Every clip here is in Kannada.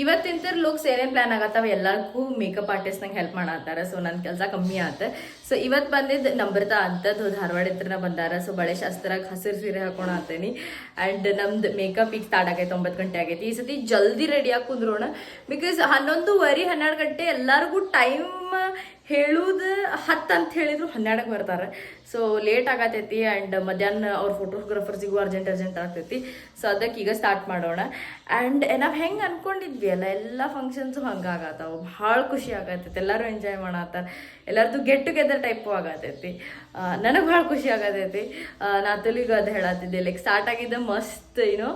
ಇವತ್ತಿಂತ ಲುಕ್ಸ್ ಏನೇನ್ ಪ್ಲಾನ್ ಆಗತ್ತಾವ, ಎಲ್ಲರಿಗೂ ಮೇಕಪ್ ಆರ್ಟಿಸ್ಟ್ ನಂಗೆ ಹೆಲ್ಪ್ ಮಾಡತ್ತಾರ ಸೊ ನನ್ನ ಕೆಲಸ ಕಮ್ಮಿ ಆತ. ಸೊ ಇವತ್ತು ಬಂದಿದ್ದು ನಂಬ್ರತಾ ಅಂತದ್ದು ಧಾರವಾಡ ಹತ್ರನ ಬಂದಾರ ಸೊ ಬಳೆ ಶಾಸ್ತ್ರಕ್ಕೆ ಹಸಿರು ಸೀರೆ ಹಾಕೋಣ ಅಂತೇನಿ. ಆ್ಯಂಡ್ ನಮ್ದು ಮೇಕಪ್ ಈಗ ಸ್ಟಾರ್ಟ್ ಆಗೈತೆ, ಒಂಬತ್ತು ಗಂಟೆ ಆಗೈತಿ. ಈ ಸತಿ ಜಲ್ದಿ ರೆಡಿ ಆಗಿ ಕುಂದ್ರೋಣ ಬಿಕಾಸ್ ಹನ್ನೊಂದುವರೆ ಹನ್ನೆರಡು ಗಂಟೆ ಎಲ್ಲರಿಗೂ ಟೈಮ್ ಹೇಳುದು ಹತ್ತು ಅಂತ ಹೇಳಿದ್ರು ಹನ್ನೆರಡಕ್ಕೆ ಬರ್ತಾರೆ. ಸೊ ಲೇಟ್ ಆಗತೈತಿ ಆ್ಯಂಡ್ ಮಧ್ಯಾಹ್ನ ಅವ್ರ ಫೋಟೋಗ್ರಾಫರ್ಸಿಗೂ ಅರ್ಜೆಂಟ್ ಅರ್ಜೆಂಟ್ ಆಗ್ತೈತಿ. ಸೊ ಅದಕ್ಕೆ ಈಗ ಸ್ಟಾರ್ಟ್ ಮಾಡೋಣ. ಆ್ಯಂಡ್ ನಾವು ಹೆಂಗೆ ಅನ್ಕೊಂಡಿದ್ವಿ ಅಲ್ಲ, ಎಲ್ಲ ಫಂಕ್ಷನ್ಸು ಹಂಗೆ ಆಗತ್ತಾವ. ಭಾಳ ಖುಷಿ ಆಗತ್ತೈತಿ ಎಲ್ಲರೂ ಎಂಜಾಯ್ ಮಾಡತ್ತಾರ. ಎಲ್ಲರದು ಗೆಟ್ ಟುಗೆದರ್ ಟೈಪು ಆಗತ್ತೈತಿ ನನಗೆ ಭಾಳ ಖುಷಿ ಆಗತೈತಿ. ನಾತುಲಿಗೂ ಅದು ಹೇಳತ್ತಿದ್ದೆ ಲೈಕ್ ಸ್ಟಾರ್ಟ್ ಆಗಿದ್ದ ಮಸ್ತ್ ಏನೋ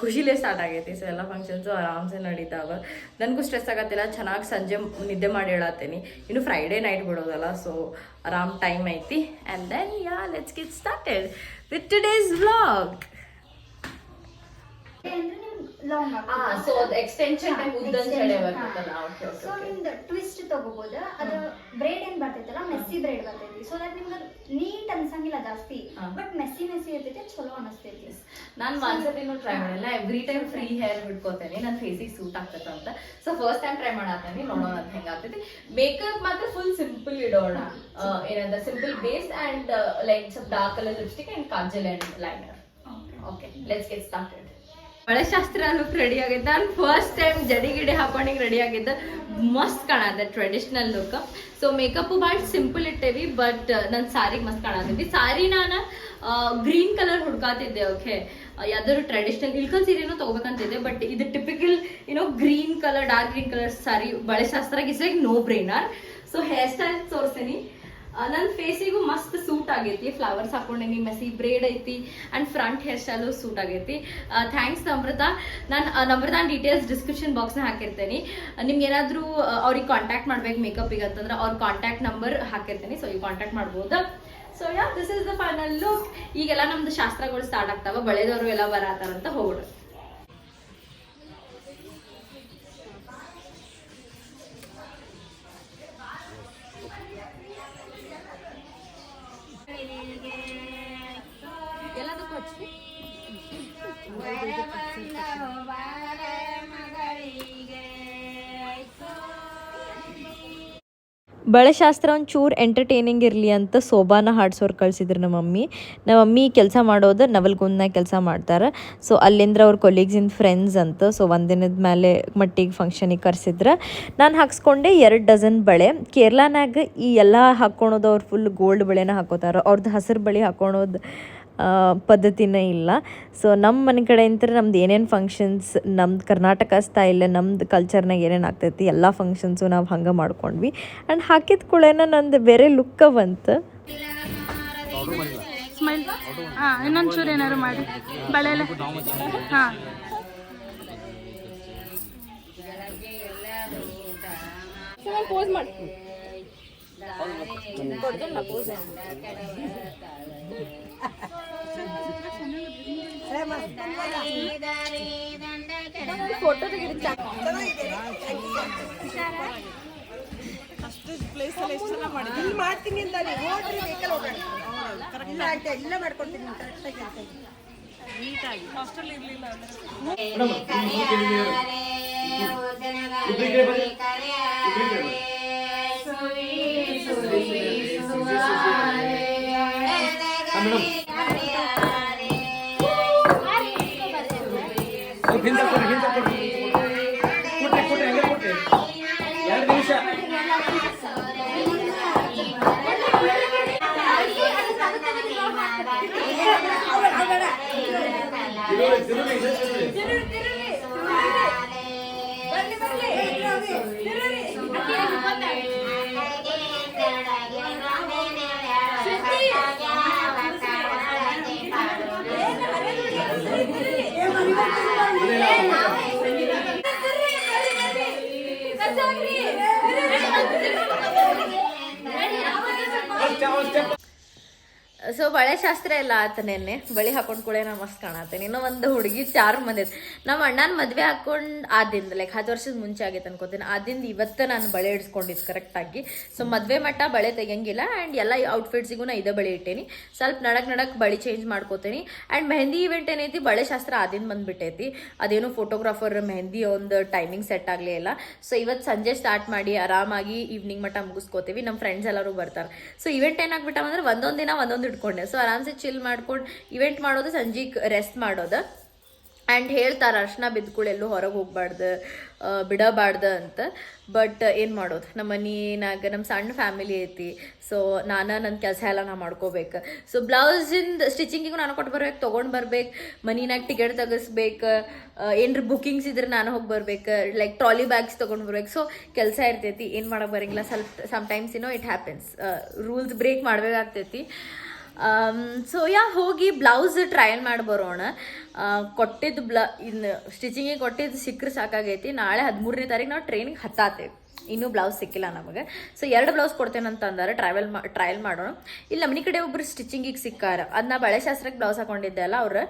ಖುಷಿಲೇ ಸ್ಟಾರ್ಟ್ ಆಗೈತಿ ಸೊ ಎಲ್ಲ ಫಂಕ್ಷನ್ಸು ಆರಾಮ್ಸೆ ನಡೀತಾವ. ನನಗೂ ಸ್ಟ್ರೆಸ್ ಆಗತ್ತಿಲ್ಲ, ಚೆನ್ನಾಗಿ ಸಂಜೆ ನಿದ್ದೆ ಮಾಡಿ ಹೇಳತ್ತೀನಿ. ಇನ್ನು ಫ್ರೈಡೇ ನೈಟ್ ಬಿಡೋದಲ್ಲ ಸೊ ಆರಾಮ್ ಟೈಮ್ ಐತಿ. And then yeah let's get started with today's vlog long so ಅದು ಎಕ್ಸ್ಟೆನ್ಷನ್ ಟೈಮ್ ಬರ್ತೈತಲ್ಲ ಸೊ ನಿಮ್ದು ಟ್ವಿಸ್ಟ್ ತಗೋಬಹುದು ಅದು ಬ್ರೇಡ್ ಏನ್ ಬರ್ತೈತಲ್ಲ ಮೆಸ್ಸಿ ಬ್ರೇಡ್ ಬರ್ತೈತಿ. ಸೊ ದಟ್ ನಿಮ್ಗೆ ನೀಟ್ ಅನ್ಸಂಗಿಲ್ಲ ಜಾಸ್ತಿ ಬಟ್ ಮೆಸ್ಸಿ ಮೆಸ್ಸಿ ಇರ್ತೈತಿ ಚಲೋ ಅನಿಸ್ತೈತಿ. ನಾನು ಒಂದ್ಸತಿನೂ ಟ್ರೈ ಮಾಡಿಲ್ಲ ಎವ್ರಿ ಟೈಮ್ ಫ್ರೀ ಹೇರ್ ಬಿಟ್ಕೋತೇನೆ ನನ್ನ ಫೇಸಿಗೆ ಸೂಟ್ ಆಗ್ತೈತೆ ಅಂತ. ಸೊ ಫಸ್ಟ್ ಟೈಮ್ ಟ್ರೈ ಮಾಡತ್ತೀನಿ ನೋಡೋಣ ಅಂತ ಹೆಂಗಾಗ್ತೈತಿ ಮೇಕಪ್ ಮಾತ್ರ ಫುಲ್ ಸಿಂಪಲ್ ಇಡೋಣ. ಏನಂದ್ರೆ ಏನಂತ ಸಿಂಪಲ್ ಬೇಸ್ ಅಂಡ್ ಲೈಕ್ ಸ್ವಲ್ಪ dark colour lipstick and kajal and liner okay let's get started ಬಳೆಶಾಸ್ತ್ರ look ready ಆಗಿದ್ದೆ. ನಾನು ಫಸ್ಟ್ ಟೈಮ್ ಜಡಿ ಗಿಡಿ ಹಾಕೊಂಡಿಗೆ ರೆಡಿ ಆಗಿದ್ದ. ಮಸ್ತ್ ಕಾಣತ್ತೆ ಟ್ರೆಡಿಷ್ನಲ್ ಲುಕ್ ಸೊ ಮೇಕಪ್ ಭಾಳ ಸಿಂಪಲ್ ಇಟ್ಟೇವಿ ಬಟ್ ನನ್ನ ಸಾರಿಗೆ ಮಸ್ತ್ ಕಾಣತೈತಿ ಸಾರಿ ನಾನು ಗ್ರೀನ್ ಕಲರ್ ಹುಡ್ಕಾತಿದ್ದೆ ಓಕೆ ಯಾವ್ದಾದ್ರು ಟ್ರೆಡಿಷ್ನಲ್ ಇಲ್ಕಲ್ ಸೀರೆನೂ ತಗೋಬೇಕಂತಿದ್ದೆ ಬಟ್ ಇದು ಟಿಪಿಕಲ್ ಏನೋ green colour dark green colour sari ಬಳೆಶಾಸ್ತ್ರ is like no brainer so hair style ತೋರಿಸ್ತೀನಿ ನನ್ನ ಫೇಸಿಗೂ ಮಸ್ತ್ ಸೂಟ್ ಆಗೈತಿ. ಫ್ಲವರ್ಸ್ ಹಾಕೊಂಡೇನಿ ಮೆಸಿ ಬ್ರೇಡ್ ಐತಿ and front hair style suit ಆಗೈತಿ. ಥ್ಯಾಂಕ್ಸ್ ನಮ್ರತಾ. ನಾನು ನಮ್ರತಾ ಡೀಟೇಲ್ಸ್ ಡಿಸ್ಕ್ರಿಪ್ಷನ್ ಬಾಕ್ಸ್ನ ಹಾಕಿರ್ತೇನೆ. ನಿಮ್ಗೆ ಏನಾದರೂ ಅವ್ರಿಗೆ ಕಾಂಟ್ಯಾಕ್ಟ್ ಮಾಡ್ಬೇಕು ಮೇಕಪ್ಪಿಗೆ ಅಂತಂದ್ರೆ ಅವ್ರ ಕಾಂಟ್ಯಾಕ್ಟ್ ನಂಬರ್ ಹಾಕಿರ್ತೀನಿ. ಸೊ ಈಗ ಕಾಂಟ್ಯಾಕ್ಟ್ ಮಾಡ್ಬೋದು? So yeah this is the final look ಈಗೆಲ್ಲ ನಮ್ದು ಶಾಸ್ತ್ರಗಳು ಸ್ಟಾರ್ಟ್ ಆಗ್ತಾವ. ಬಳೆದವರು ಎಲ್ಲ ಬರತ್ತಾರಂತ ಹೋಗೋಣ ಬಳೆಶಾಸ್ತ್ರ ಒಂಚೂರು ಎಂಟರ್ಟೈನಿಂಗ್ ಇರಲಿ ಅಂತ ಸೋಬಾನ ಹಾಡ್ಸೋರು ಕಳ್ಸಿದ್ರು ನಮ್ಮ ಮಮ್ಮಿ. ನಮ್ಮ ಮಮ್ಮಿ ಕೆಲಸ ಮಾಡೋದು ನವಲ್ಗುಂದ್ನಾಗ ಕೆಲಸ ಮಾಡ್ತಾರೆ. ಸೊ ಅಲ್ಲಿಂದ್ರ ಅವ್ರ ಕೊಲೀಗ್ಸಿಂದ ಫ್ರೆಂಡ್ಸ್ ಅಂತ ಸೊ ಒಂದಿನದ ಮೇಲೆ ಮಟ್ಟಿಗೆ ಫಂಕ್ಷನಿಗೆ ಕರೆಸಿದ್ರೆ. ನಾನು ಹಾಕ್ಸ್ಕೊಂಡೆ ಎರಡು ಡಜನ್ ಬಳೆ. ಕೇರಳನಾಗ ಈ ಎಲ್ಲ ಹಾಕ್ಕೊಳೋದು ಅವ್ರು ಫುಲ್ ಗೋಲ್ಡ್ ಬಳೆನ ಹಾಕೋತಾರೆ. ಅವ್ರದ್ದು ಹಸಿರು ಬಳೆ ಹಾಕ್ಕೊಳೋದು ಪದ್ಧತಿನೇ ಇಲ್ಲ. ಸೊ ನಮ್ಮ ಮನೆ ಕಡೆ ಅಂತಾರೆ ನಮ್ದು ಏನೇನು ಫಂಕ್ಷನ್ಸ್ ನಮ್ದು ಕರ್ನಾಟಕ ಸ್ಟೈಲ್ ನಮ್ದು ಕಲ್ಚರ್ನಾಗ ಏನೇನು ಆಗ್ತೈತಿ ಎಲ್ಲ ಫಂಕ್ಷನ್ಸು ನಾವು ಹಂಗೆ ಮಾಡ್ಕೊಂಡ್ವಿ. ಆ್ಯಂಡ್ ಹಾಕಿದ ಕೂಡೇನ ನಂದು ಬೇರೆ ಲುಕ್ಕ ಬಂತು. ಸ್ಮೈಲ್? ಹಾ ಇನ್ನೊಂದು ಚೂರು ಏನಾದ್ರು ಮಾಡಿ. ಬಳೆಲೆ. ಹಾ. ಪೋಸ್ ಮಾಡಿ. ಫೋಟೋ ತೆಗೆದು ಇಲ್ಲಿ ಮಾಡ್ತೀನಿ ಅಂತ ನೀವು ಹೋಗ್ರಿ ವೆಹಿಕಲ್ ಎಲ್ಲ ಮಾಡ್ಕೊಡ್ತೀನಿ ಕರೆಕ್ಟಾಗಿ ಆಯ್ತು ಹಿಂದೆ ಕೊಡ್ರಿ ಹಿಂದೆ ಕೊಡ್ರಿ ಬಳೆ ಶಾಸ್ತ್ರ ಎಲ್ಲ ಆತ ನೆನ್ನೆ. ಬಳಿ ಹಾಕೊಂಡ್ ಕೂಡ ನಾ ಮಸ್ತ್ ಇನ್ನೂ ಒಂದು ಹುಡುಗಿ, ಚಾರ್ ಮಂದಿ ನಮ್ಮ ಅಣ್ಣನ ಮದ್ವೆ ಹಾಕೊಂಡ್ ಆದಿಂದ ಲೈಕ್ ಹತ್ತು ವರ್ಷದ ಮುಂಚೆ ಆಗೈತೆ ಅನ್ಕೋತೀನಿ. ಆದಿಂದ ಇವತ್ತು ನಾನು ಬಳೆ ಇಡ್ಸ್ಕೊಂಡಿದ್ದು ಕರೆಕ್ಟಾಗಿ ಸೊ ಮದ್ವೆ ಮಟ್ಟ ಬಳೆ ತೆಗಿಯಂಗಿಲ್ಲ ಆ್ಯಂಡ್ ಎಲ್ಲ ಔಟ್ಫಿಟ್ಸಿಗೂ ನಾ ಇದೇ ಬಳೆ ಇಟ್ಟೇನಿ. ಸ್ವಲ್ಪ ನಡಕ್ ನಡಕ್ ಬಳಿ ಚೇಂಜ್ ಮಾಡ್ಕೋತೀನಿ. ಆ್ಯಂಡ್ ಮೆಹಂದಿ ಇವೆಂಟ್ ಏನೈತಿ, ಬಳೆ ಶಾಸ್ತ್ರ ಆದಿಂದ ಬಂದ್ಬಿಟ್ಟೈತಿ. ಅದೇನು ಫೋಟೋಗ್ರಾಫರ್ ಮೆಹಂದಿ ಒಂದು ಟೈಮಿಂಗ್ ಸೆಟ್ ಆಗಲೇ ಇಲ್ಲ. ಸೊ ಇವತ್ತು ಸಂಜೆ ಸ್ಟಾರ್ಟ್ ಮಾಡಿ ಆರಾಮಾಗಿ ಈವ್ನಿಂಗ್ ಮಟ್ಟ ಮುಗಿಸ್ಕೋತೀವಿ. ನಮ್ಮ ಫ್ರೆಂಡ್ಸ್ ಎಲ್ಲರೂ ಬರ್ತಾರೆ. ಸೊ ಇವೆಂಟ್ ಏನಾಗ್ಬಿಟ್ಟ ಅಂದ್ರೆ ಒಂದೊಂದು ದಿನ ಒಂದೊಂದು ಇಟ್ಕೊಂಡೆ ಸೊ ಆರಾಮ್ಸೆ ಚಿಲ್ ಮಾಡ್ಕೊಂಡು ಇವೆಂಟ್ ಮಾಡೋದು ಸಂಜೆ ರೆಸ್ಟ್ ಮಾಡೋದು. ಆ್ಯಂಡ್ ಹೇಳ್ತಾರೆ, ಅರ್ಶನ ಬಿದ್ದುಗಳು ಎಲ್ಲೂ ಹೊರಗೆ ಹೋಗ್ಬಾರ್ದು ಬಿಡಬಾರ್ದು ಅಂತ. ಬಟ್ ಏನು ಮಾಡೋದು? ನಮ್ಮ ಮನಿನಾಗ ನಮ್ಮ ಸಣ್ಣ ಫ್ಯಾಮಿಲಿ ಐತಿ. ಸೊ ನಾನು ನನ್ನ ಕೆಲಸ ಎಲ್ಲ ನಾ ಮಾಡ್ಕೋಬೇಕು. ಸೊ ಬ್ಲೌಸಿಂದ ಸ್ಟಿಚಿಂಗಿಗೂ ನಾನು ಕೊಟ್ಟು ಬರ್ಬೇಕು, ತೊಗೊಂಡು ಬರ್ಬೇಕು, ಮನಿನಾಗ ಟಿಕೆಟ್ ತೆಗಿಸ್ಬೇಕು ಏನ್ರ ಬುಕಿಂಗ್ಸ್ ಇದ್ರೆ ನಾನು ಹೋಗಿ ಬರ್ಬೇಕು ಲೈಕ್ ಟ್ರಾಲಿ ಬ್ಯಾಗ್ಸ್ ತೊಗೊಂಡು ಬರ್ಬೇಕು. ಸೊ ಕೆಲಸ ಇರ್ತೈತಿ. ಏನು ಮಾಡೋಕೆ ಬರಂಗಿಲ್ಲ. ಸ್ವಲ್ಪ ಸಮ್ಟೈಮ್ಸ್ ಏನೋ ಇಟ್ ಹ್ಯಾಪನ್ಸ್ ರೂಲ್ಸ್ ಬ್ರೇಕ್ ಮಾಡಬೇಕಾಗ್ತೈತಿ. ಸೊ ಯಾ ಹೋಗಿ ಬ್ಲೌಸ್ ಟ್ರಯಲ್ ಮಾಡಿ ಬರೋಣ. ಕೊಟ್ಟಿದ್ದು ಬ್ಲ ಇನ್ನು ಸ್ಟಿಚಿಂಗಿಗೆ ಕೊಟ್ಟಿದ್ದು ಸಿಕ್ಕರೆ ಸಾಕಾಗೈತಿ. ನಾಳೆ ಹದಿಮೂರನೇ ತಾರೀಕು ನಾವು ಟ್ರೈನಿಗೆ ಹತ್ತಾತೇವೆ ಇನ್ನೂ ಬ್ಲೌಸ್ ಸಿಕ್ಕಿಲ್ಲ ನಮಗೆ. ಸೊ ಎರಡು ಬ್ಲೌಸ್ ಕೊಡ್ತೇನೆ ಅಂತ ಟ್ರಾವೆಲ್ ಮಾ ಟ್ರಯಲ್ ಮಾಡೋಣ. ಇಲ್ಲಿ ನಮ್ಮನಿ ಕಡೆ ಒಬ್ರು ಸ್ಟಿಚಿಂಗಿಗೆ ಸಿಕ್ಕಾರ. ಅದನ್ನ ಬಳೆ ಶಾಸ್ತ್ರಕ್ಕೆ ಬ್ಲೌಸ್ ಹಾಕೊಂಡಿದ್ದೆ ಅಲ್ಲ ಅವ್ರು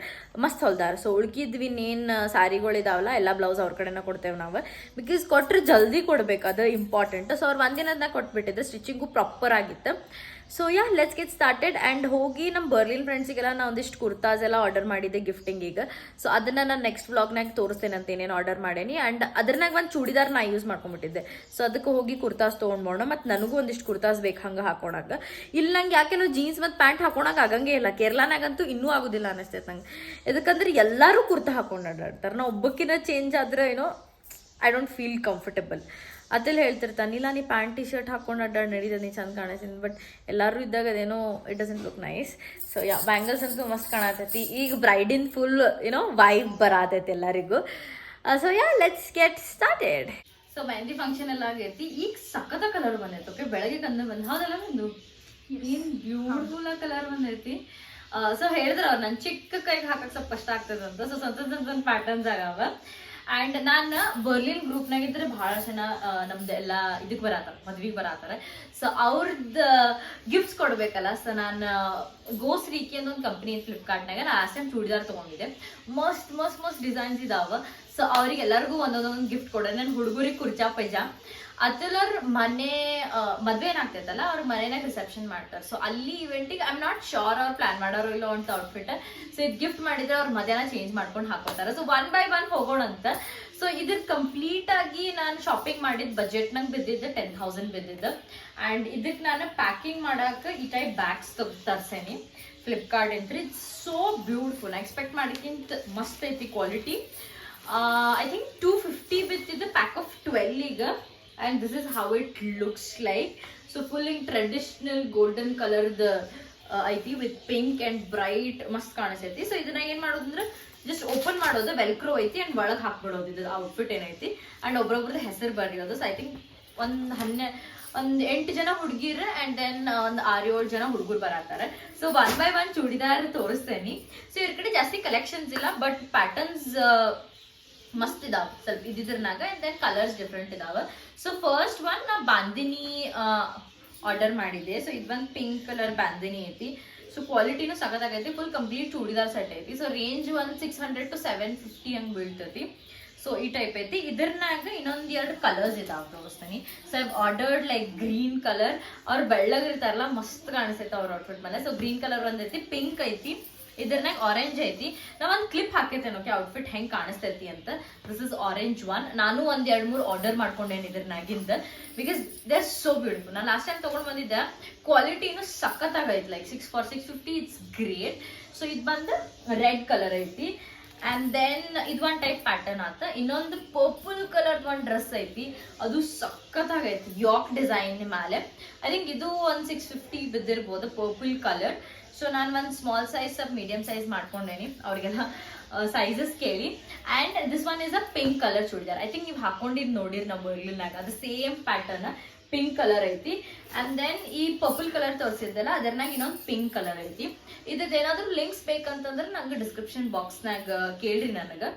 ಮಸ್ತ್ ಹೊಲ್ದಾರ. ಸೊ ಉಳ್ಕಿದ್ವಿ ಇನ್ನೇನು, ಸಾರಿಗಳಿದಾವಲ್ಲ, ಎಲ್ಲ ಬ್ಲೌಸ್ ಅವ್ರ ಕಡೆನ ಕೊಡ್ತೇವೆ ನಾವು. ಬಿಕಾಸ್ ಕೊಟ್ಟರೆ ಜಲ್ದಿ ಕೊಡ್ಬೇಕು, ಅದು ಇಂಪಾರ್ಟೆಂಟ್ ಸೊ ಅವ್ರು ಒಂದಿನದನ್ನ ಕೊಟ್ಬಿಟ್ಟಿದ್ದು ಸ್ಟಿಚಿಂಗು ಪ್ರಾಪರ್ ಆಗಿತ್ತು. So yeah let's get started and ಹೋಗಿ ನಮ್ಮ ಬರ್ಲಿನ್ ಫ್ರೆಂಡ್ಸಿಗೆಲ್ಲ ನಾ ಒಂದಿಷ್ಟು ಕುರ್ತಾಸ್ ಎಲ್ಲ ಆರ್ಡರ್ ಮಾಡಿದ್ದೆ ಈಗ. ಸೊ ಅದನ್ನ ನಾನು ನೆಕ್ಸ್ಟ್ ವ್ಲಾಗ್ನಾಗ ತೋರಿಸ್ತೇನೆ ಅಂತ ಏನೇನು ಆರ್ಡರ್ ಮಾಡೇನಿ. ಆ್ಯಂಡ್ ಅದ್ರನಾಗ ಒಂದು ಚೂಡಿದಾರ್ ನಾ ಯೂಸ್ ಮಾಡ್ಕೊಂಡ್ಬಿಟ್ಟಿದ್ದೆ ಸೊ ಅದಕ್ಕೆ ಹೋಗಿ ಕುರ್ತಾಸ್ ತೊಗೊಂಡ್ಬೋಣ ಮತ್ತು ನನಗೂ ಒಂದಿಷ್ಟು ಕುರ್ತಾಸ್ ಬೇಕು ಹಂಗೆ ಹಾಕೋಣಾಗ. ಇಲ್ಲಿ ನಂಗೆ ಯಾಕೆನೋ ಜೀನ್ಸ್ ಮತ್ತು ಪ್ಯಾಂಟ್ ಹಾಕೋಣಾಗ ಆಗಂಗೆ ಇಲ್ಲ. ಕೇರಳನಾಗಂತೂ ಇನ್ನೂ ಆಗೋದಿಲ್ಲ ಅನಿಸ್ತೈತೆ ನಂಗೆ. ಯಾಕಂದ್ರೆ ಎಲ್ಲರೂ ಕುರ್ತಾ ಹಾಕೊಂಡು ಅಡ್ಡಾಡ್ತಾರೆ. ನಾ ಒಬ್ಬಕ್ಕಿನ ಚೇಂಜ್ ಆದ್ರೆ ಏನೋ ಐ ಡೋಂಟ್ ಫೀಲ್ ಕಂಫರ್ಟಬಲ್ ಅದೆಲ್ಲ ಹೇಳ್ತಿರ್ತಾನೆ ಇಲ್ಲ ನೀ ಪ್ಯಾಂಟ್ ಟಿ ಶರ್ಟ್ ಹಾಕೊಂಡು ಅಡ್ಡಾಡಿ ನಡೀತದೆ ನೀ ಚಂದ ಕಾಣಿಸ್ತೀನಿ ಬಟ್ ಎಲ್ಲರೂ ಇದ್ದಾಗ ಅದೇನೋ it doesn't look nice so yeah bangles ಅಂತೂ ಮಸ್ತ್ ಕಾಣತೈತಿ. ಈಗ ಬ್ರೈಡಿನ್ ಫುಲ್ ಏನೋ ವೈಬ್ ಬರತೈತಿ ಎಲ್ಲರಿಗೂ. So yeah let's get started so mehndi function ಎಲ್ಲ ಆಗೈತಿ. ಈಗ ಸಖತ ಕಲರ್ ಬಂದೈತಿ ಓಕೆ ಬೆಳಗ್ಗೆ ಕಂದ ಬಂದ ಹೌದಲ್ಲ ಒಂದು ಏನ್ ಬ್ಯೂಟಿಫುಲ್ ಕಲರ್ ಬಂದೈತಿ. ಸೊ ಹೇಳಿದ್ರ ಅವ್ರು, ನನ್ ಚಿಕ್ಕ ಕೈಗೆ ಹಾಕಕ್ ಸ್ವಲ್ಪ ಕಷ್ಟ ಆಗ್ತದ ಅಂತ. ಸೊ ಸ್ವಂತ ಪ್ಯಾಟರ್ನ್ಸ್ ಆಗವ ಅಂಡ್ ನಾನು ಬರ್ಲಿನ್ ಗ್ರೂಪ್ನಾಗ ಇದ್ರೆ ಬಹಳ ಜನ ನಮ್ದು ಎಲ್ಲ ಇದಕ್ಕೆ ಬರತ್ತಾರ, ಮದ್ವಿಗೆ ಬರತ್ತಾರ. ಸೊ ಅವ್ರದ್ದು ಗಿಫ್ಟ್ಸ್ ಕೊಡ್ಬೇಕಲ್ಲ ಸೊ ನಾನು ಗೋಸ್ರೀಕಿ ಅಂತ ಒಂದು ಕಂಪ್ನಿ ಫ್ಲಿಪ್ಕಾರ್ಟ್ನಾಗ ಲಾಸ್ಟ್ ಟೈಮ್ ಚೂಡಿದಾರ್ ತೊಗೊಂಡಿದ್ದೆ. ಮಸ್ತ್ ಮಸ್ತ್ ಮಸ್ತ್ ಡಿಸೈನ್ಸ್ ಇದಾವೆ. ಸೊ ಅವ್ರಿಗೆ ಎಲ್ಲರಿಗೂ ಒಂದೊಂದೊಂದು ಗಿಫ್ಟ್ ಕೊಡ ನನ್ನ ಹುಡುಗರಿಗೆ ಕುರ್ಚಾ ಪೈಜಾ ಅದಲ್ಲರ್ ಮನೆ ಮದ್ವೆ ಏನಾಗ್ತೈತಲ್ಲ ಅವ್ರ ಮನೆನಾಗ ರಿಸೆಪ್ಷನ್ ಮಾಡ್ತಾರೆ. ಸೊ ಅಲ್ಲಿ ಇವೆಂಟಿಗೆ ಐ ಆಮ್ ನಾಟ್ ಶೋರ್ ಅವ್ರು ಪ್ಲಾನ್ ಮಾಡೋರು ಇಲ್ಲೋ ಅಂತ ಔಟ್ಫಿಟ್ ಸೊ ಇದು ಗಿಫ್ಟ್ ಮಾಡಿದ್ರೆ ಅವ್ರ ಮಧ್ಯಾಹ್ನ ಚೇಂಜ್ ಮಾಡ್ಕೊಂಡು ಹಾಕೋತಾರೆ. ಸೊ ಒನ್ ಬೈ ಒನ್ ಹೋಗೋಣ ಅಂತ ಸೊ ಇದ್ರ ಕಂಪ್ಲೀಟ್ ಆಗಿ ನಾನು ಶಾಪಿಂಗ್ ಮಾಡಿದ ಬಜೆಟ್ ನಂಗೆ ಬಿದ್ದಿದ್ದು ಟೆನ್ ಥೌಸಂಡ್ ಬಿದ್ದಿದ್ದು ಆ್ಯಂಡ್ ಇದಕ್ಕೆ ನಾನು ಪ್ಯಾಕಿಂಗ್ ಮಾಡಕ್ಕೆ ಈ ಟೈಪ್ ಬ್ಯಾಗ್ಸ್ ತರ್ಸೇನಿ. ಫ್ಲಿಪ್ಕಾರ್ಟ್ ಅಂತ ಇಟ್ಸ್ ಸೋ ಬ್ಯೂಟಿಫುಲ್ ಎಕ್ಸ್ಪೆಕ್ಟ್ ಮಾಡಿಕ್ಕಿಂತ ಮಸ್ತ್ ಐತಿ quality I think two fifty ಇದು ಪ್ಯಾಕ್ ಆಫ್ ಟ್ವೆಲ್ ಈಗ. And this is how it looks like so full in traditional golden ಕಲರ್ದ ಐತಿ ವಿತ್ ಪಿಂಕ್ ಆ್ಯಂಡ್ ಬ್ರೈಟ್ ಮಸ್ತ್ ಕಾಣಿಸ್ತೈತಿ ಸೊ ಇದನ್ನ ಏನು ಮಾಡೋದಂದ್ರೆ ಜಸ್ಟ್ ಓಪನ್ ಮಾಡೋದು ವೆಲ್ಕ್ರೋ ಐತಿ ಆ್ಯಂಡ್ ಒಳಗೆ ಹಾಕ್ಬಿಡೋದು. ಇದು ಔಟ್ಫಿಟ್ ಏನೈತಿ ಆ್ಯಂಡ್ ಒಬ್ರೊಬ್ರದ್ದು ಹೆಸರು ಬರೆಯೋದು. ಸೊ ಐ ತಿಂಕ್ ಒಂದು ಹನ್ನೆ, ಒಂದು ಎಂಟು ಜನ ಹುಡುಗಿರ ಅಂಡ್ ದೆನ್ ಒಂದು ಆರು ಏಳು ಜನ ಹುಡುಗರು ಬರತ್ತಾರೆ. So one by one churidar ತೋರಿಸ್ತೇನೆ. ಸೊ ಇವ್ರ ಕಡೆ ಜಾಸ್ತಿ ಕಲೆಕ್ಷನ್ಸ್ ಇಲ್ಲ ಬಟ್ ಪ್ಯಾಟರ್ನ್ಸ್ ಮಸ್ತ್ ಇದಾವ. ಸ್ವಲ್ಪ ಇದ್ದಿದ್ರನಾಗ ಅಂಡ್ ದೆನ್ ಕಲರ್ಸ್ ಡಿಫ್ರೆಂಟ್ ಇದಾವ. ಸೊ ಫಸ್ಟ್ ಒನ್ ನಾ ಬಾಂದಿನಿ ಆರ್ಡರ್ ಮಾಡಿದ್ದೆ. ಸೊ ಇದು ಒಂದು ಪಿಂಕ್ ಕಲರ್ ಬಾಂದಿನಿ ಐತಿ. ಸೊ ಕ್ವಾಲಿಟಿನೂ ಸಖತ್ತಾಗೈತಿ ಫುಲ್ ಕಂಪ್ಲೀಟ್ ಚೂಡಿದಾರ್ ಸೆಟ್ ಐತಿ. ಸೊ ರೇಂಜ್ ಒಂದು six hundred to seven fifty ಹಂಗೆ ಬೀಳ್ತೈತಿ. ಸೊ ಈ ಟೈಪ್ ಐತಿ. ಇದ್ರನಾಗ ಇನ್ನೊಂದು ಎರಡು ಕಲರ್ಸ್ ಇದಾವ ತೋರಿಸ್ತೀನಿ so I've ordered like green colour ಅವ್ರು ಬೆಳ್ಳಗಿರ್ತಾರಲ್ಲ ಮಸ್ತ್ ಕಾಣಿಸ್ತೈತೆ ಅವ್ರ ಔಟ್ಫಿಟ್ ಮೇಲೆ. ಸೊ ಗ್ರೀನ್ ಕಲರ್ ಒಂದೈತಿ ಪಿಂಕ್ ಐತಿ. ಇದ್ರನಾಗ ಆರೆಂಜ್ ಐತಿ. ನಾ ಒಂದು ಕ್ಲಿಪ್ ಹಾಕೈತೆ ನೋಕೆ ಔಟ್ಫಿಟ್ ಹೆಂಗ್ ಕಾಣಿಸ್ತೈತಿ ಅಂತ. ದಿಸ್ ಇಸ್ ಆರೆಂಜ್ ಒನ್ ನಾನು ಒಂದ್ ಎರಡ್ ಮೂರು ಆರ್ಡರ್ ಮಾಡ್ಕೊಂಡೇನಿ ಇದ್ರನಾಗಿಂದ because they are so beautiful ನಾನು ಲಾಸ್ಟ್ ಟೈಮ್ ತಗೊಂಡ್ ಬಂದಿದ್ದೆ ಕ್ವಾಲಿಟಿನೂ ಸಖತ್ತಾಗೈತಿ. Like six for six fifty it's great so ಇದು ಬಂದು ರೆಡ್ ಕಲರ್ ಐತಿ. ಆ್ಯಂಡ್ ದೆನ್ ಇದು ಒನ್ ಟೈಪ್ ಪ್ಯಾಟರ್ನ್ ಆತ. ಇನ್ನೊಂದು ಪರ್ಪಲ್ ಕಲರ್ ಒಂದು ಡ್ರೆಸ್ ಐತಿ. ಅದು ಸಖತ್ತಾಗೈತಿ. ಯಾಕ್ ಡಿಸೈನ್ ಮೇಲೆ ಐ ಥಿಂಕ್ ಇದು ಒಂದು ಸಿಕ್ಸ್ ಫಿಫ್ಟಿ ಬಿದ್ದಿರ್ಬೋದು ಪರ್ಪಲ್ ಕಲರ್ ಸೊ ನಾನು ಒಂದು ಸ್ಮಾಲ್ ಸೈಜ್ ಸ್ವಲ್ಪ ಮೀಡಿಯಂ ಸೈಜ್ ಮಾಡ್ಕೊಂಡೇನಿ. ಅವ್ರಿಗೆಲ್ಲ ಸೈಜಸ್ ಕೇಳಿ. And this one is a pink colour churidar. I think ನೀವು ಹಾಕೊಂಡಿದ್ದು ನೋಡಿರಿ ನಮ್ಮ ಬರ್ಲಿನಾಗ ಅದು ಸೇಮ್ ಪ್ಯಾಟರ್ನ್ ಪಿಂಕ್ ಕಲರ್ ಐತಿ. ಅಂಡ್ ದೆನ್ ಈ ಪರ್ಪಲ್ ಕಲರ್ ತೋರಿಸಿದ್ದಲ್ಲ ಅದರ್ನಾಗ ಇನ್ನೊಂದು ಪಿಂಕ್ ಕಲರ್ ಐತಿ. ಇದೇನಾದ್ರೂ ಲಿಂಕ್ಸ್ ಬೇಕಂತಂದ್ರೆ ನಂಗೆ ಡಿಸ್ಕ್ರಿಪ್ಷನ್ ಬಾಕ್ಸ್ನಾಗ ಕೇಳ್ರಿ ನನಗೆ.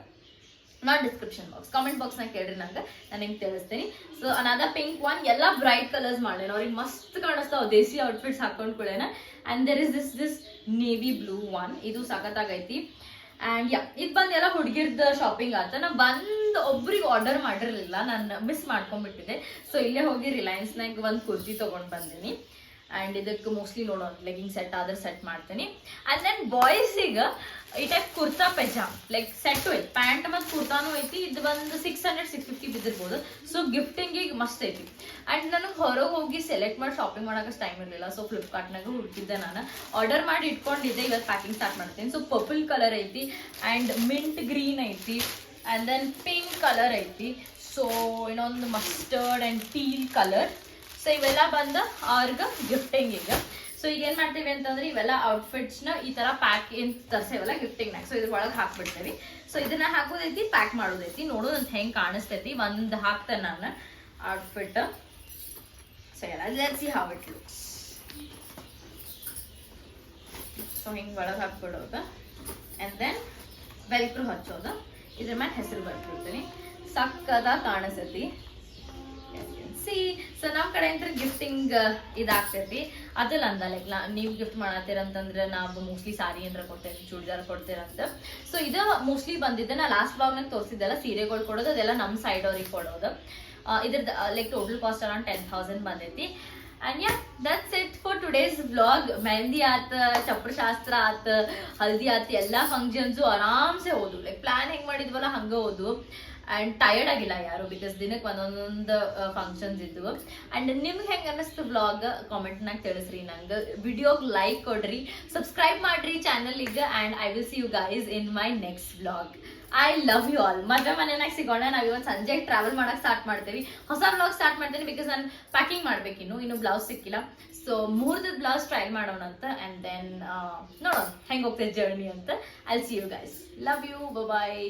ನಾಟ್ ಡಿಸ್ಕ್ರಿಪ್ಷನ್ ಬಾಕ್ಸ್ ಕಾಮೆಂಟ್ ಬಾಕ್ಸ್ನ ಕೇಳ್ರಿ ನಂಗೆ. ನಾನು ನಿಮ್ಗೆ ತಿಳಿಸ್ತೀನಿ. ಸೊ ಅನಾದ ಪಿಂಕ್ ಒನ್ ಎಲ್ಲ ಬ್ರೈಟ್ ಕಲರ್ಸ್ ಮಾಡ್ಲೇನ. ಅವ್ರಿಗೆ ಮಸ್ತ್ ಕಾಣಿಸ್ತಾವ ದೇಸಿ ಔಟ್ಫಿಟ್ಸ್ ಹಾಕೊಂಡ್ ಕೂಡೇನ. And there is this this navy blue one ಇದು ಸಖತ್ತಾಗೈತಿ. ಆ್ಯಂಡ್ ಯಾ ಇದು ಬಂದು ಎಲ್ಲ ಹುಡುಗಿರ್ದ ಶಾಪಿಂಗ್ ಆತ. ನಾ ಬಂದು ಒಬ್ರಿಗೆ ಆರ್ಡರ್ ಮಾಡಿರಲಿಲ್ಲ. ನಾನು ಮಿಸ್ ಮಾಡ್ಕೊಂಡ್ಬಿಟ್ಟಿದ್ದೆ ಸೊ ಇಲ್ಲೇ ಹೋಗಿ ರಿಲಯನ್ಸ್ನಾಗ ಒಂದು ಕುರ್ತಿ ತೊಗೊಂಡು ಬಂದೀನಿ. ಆ್ಯಂಡ್ ಇದಕ್ಕೆ ಮೋಸ್ಟ್ಲಿ ನೋಡೋಣ ಲೆಗಿಂಗ್ ಸೆಟ್ ಆದ್ರೆ ಸೆಟ್ ಮಾಡ್ತೀನಿ. ಆ್ಯಂಡ್ ದೆನ್ ಬಾಯ್ಸಿಗೆ ಈ ಟೈಪ್ ಕುರ್ತಾ ಪೆಜಾ ಲೈಕ್ ಸೆಟ್ ಐತಿ ಪ್ಯಾಂಟ್ ಮತ್ತು ಕುರ್ತಾನು ಐತಿ, ಇದು ಬಂದು ಸಿಕ್ಸ್ ಹಂಡ್ರೆಡ್ ಸಿಕ್ಸ್ ಫಿಫ್ಟಿ ಬಿದ್ದಿರ್ಬೋದು. ಸೊ ಗಿಫ್ಟಿಂಗಿಗೆ ಮಸ್ತ್ ಐತಿ. ಆ್ಯಂಡ್ ನನಗೆ ಹೊರಗೆ ಹೋಗಿ ಸೆಲೆಕ್ಟ್ ಮಾಡಿ ಶಾಪಿಂಗ್ ಮಾಡೋಕೆ ಟೈಮ್ ಇರಲಿಲ್ಲ. ಸೊ ಫ್ಲಿಪ್ಕಾರ್ಟ್ನಾಗ ಹುಡುಕಿದ್ದೆ ನಾನು. ಆರ್ಡರ್ ಮಾಡಿ ಇಟ್ಕೊಂಡಿದ್ದೆ ಇವತ್ತು ಪ್ಯಾಕಿಂಗ್ ಸ್ಟಾರ್ಟ್ ಮಾಡ್ತೀನಿ. ಸೊ ಪರ್ಪಲ್ ಕಲರ್ ಐತಿ ಆ್ಯಂಡ್ ಮಿಂಟ್ ಗ್ರೀನ್ ಐತಿ. ಆ್ಯಂಡ್ ದೆನ್ ಪಿಂಕ್ ಕಲರ್ ಐತಿ. ಸೊ ಇನ್ನೊಂದು mustard and teal colour so ಇವೆಲ್ಲ ಬಂದು ಅವ್ರಿಗೆ ಗಿಫ್ಟಿಂಗ್ ಈಗ. ಸೊ ಈಗ ಏನ್ ಮಾಡ್ತೀವಿ ಅಂತಂದ್ರೆ ಇವೆಲ್ಲ ಔಟ್ಫಿಟ್ಸ್ನ ಈ ತರ ಪ್ಯಾಕ್ ಏನ್ ತರ್ಸೇವಲ್ಲ ಗಿಫ್ಟಿಂಗ್ ಸೊ ಇದ್ರ ಒಳಗೆ ಹಾಕ್ಬಿಡ್ತೇವಿ. ಸೊ ಇದನ್ನ ಹಾಕೋದೈತಿ ಪ್ಯಾಕ್ ಮಾಡೋದೈತಿ. ನೋಡೋದು ಅಂತ ಹೆಂಗ್ ಕಾಣಿಸ್ತೈತಿ. ಒಂದ್ ಹಾಕ್ತೇನೆ ನಾನು outfit so how it looks so ಹಿಂಗ್ ಒಳಗೆ ಹಾಕ್ಬಿಡೋದು. ಅಂಡ್ ದೆನ್ ಬೆಲ್ಕ್ರು ಹಚ್ಚೋದು. ಇದ್ರ ಮ್ಯಾಲೆ ಹೆಸರು ಬರ್ತಿರ್ತೀನಿ ಸಕ್ಕದ ಕಾಣಿಸ್ತೈತಿ. ಸಿ ಸೊ ನಮ್ಮ ಕಡೆ ಅಂತ ಗಿಫ್ಟಿಂಗ್ ಇದಾಗ್ತೈತಿ. ಲೈಕ್ ನೀವು ಗಿಫ್ಟ್ ಮಾಡತ್ತೀರ ಅಂತಂದ್ರೆ ನಾವು ಮೋಸ್ಟ್ಲಿ ಸಾರಿ ಏನಾರ ಕೊಡ್ತೇನೆ ಚೂಡಿದಾರ್ ಕೊಡ್ತೀರಂತ. ಸೊ ಇದು ಮೋಸ್ಟ್ಲಿ ಬಂದಿದ್ದೆ, ನಾ ಲಾಸ್ಟ್ ಬ್ಲಾಗ್ನಾಗ ತೋರಿಸಿದ್ದೆಲ್ಲ ಸೀರೆಗಳು ಕೊಡೋದು, ಅದೆಲ್ಲ ನಮ್ಮ ಸೈಡ್ ಅವ್ರಿಗೆ ಕೊಡೋದು. ಇದ್ರ like total cost around ten thousand ಬಂದೈತಿ. And yeah that's it for today's vlog mehndi ಆತ ಚಪ್ರ ಶಾಸ್ತ್ರ ಆತ, ಹಲ್ದಿ ಆತ, ಎಲ್ಲ ಫಂಕ್ಷನ್ಸು ಆರಾಮ್ಸೆ ಹೋದು ಲೈಕ್ ಪ್ಲಾನ್ ಹೆಂಗ್ ಮಾಡಿದ್ವಲ್ಲ ಹಂಗ ಹೋದು ಅಂಡ್ ಟಯರ್ಡ್ ಆಗಿಲ್ಲ ಯಾರು? ಬಿಕಾಸ್ ದಿನಕ್ಕೆ ಒಂದೊಂದೊಂದು ಫಂಕ್ಷನ್ಸ್ ಇದ್ವು. ಅಂಡ್ ನಿಮ್ಗೆ ಹೆಂಗೆ ಅನ್ನಿಸ್ತು ವ್ಲಾಗ್ ಕಾಮೆಂಟ್ನಾಗ ತಿಳಿಸ್ರಿ ನಂಗೆ. ವಿಡಿಯೋಗೆ ಲೈಕ್ ಕೊಡ್ರಿ. ಸಬ್ಸ್ಕ್ರೈಬ್ ಮಾಡ್ರಿ ಚಾನಲಿಗೆ and I will see you guys in my next vlog I love you all ಮದುವೆ ಮನೆಯಾಗ ಸಿಗೋಣ. ನಾವು ಇವತ್ತು ಸಂಜೆ ಟ್ರಾವೆಲ್ ಮಾಡಕ್ಕೆ ಸ್ಟಾರ್ಟ್ ಮಾಡ್ತೀವಿ. ಹೊಸ ಬ್ಲಾಗ್ ಸ್ಟಾರ್ಟ್ ಮಾಡ್ತೀನಿ ಬಿಕಾಸ್ ನಾನು ಪ್ಯಾಕಿಂಗ್ ಮಾಡ್ಬೇಕಿನ್ನು ಇನ್ನು. ಬ್ಲೌಸ್ ಸಿಕ್ಕಿಲ್ಲ. ಸೊ ಮೂರ್ದ ಬ್ಲೌಸ್ ಟ್ರೈ ಮಾಡೋಣ ಅಂತ. ಆ್ಯಂಡ್ ದೆನ್ ನೋಡೋಣ ಹೆಂಗೆ ಹೋಗ್ತೈತೆ ಜರ್ನಿ ಅಂತ. I see you guys love you bye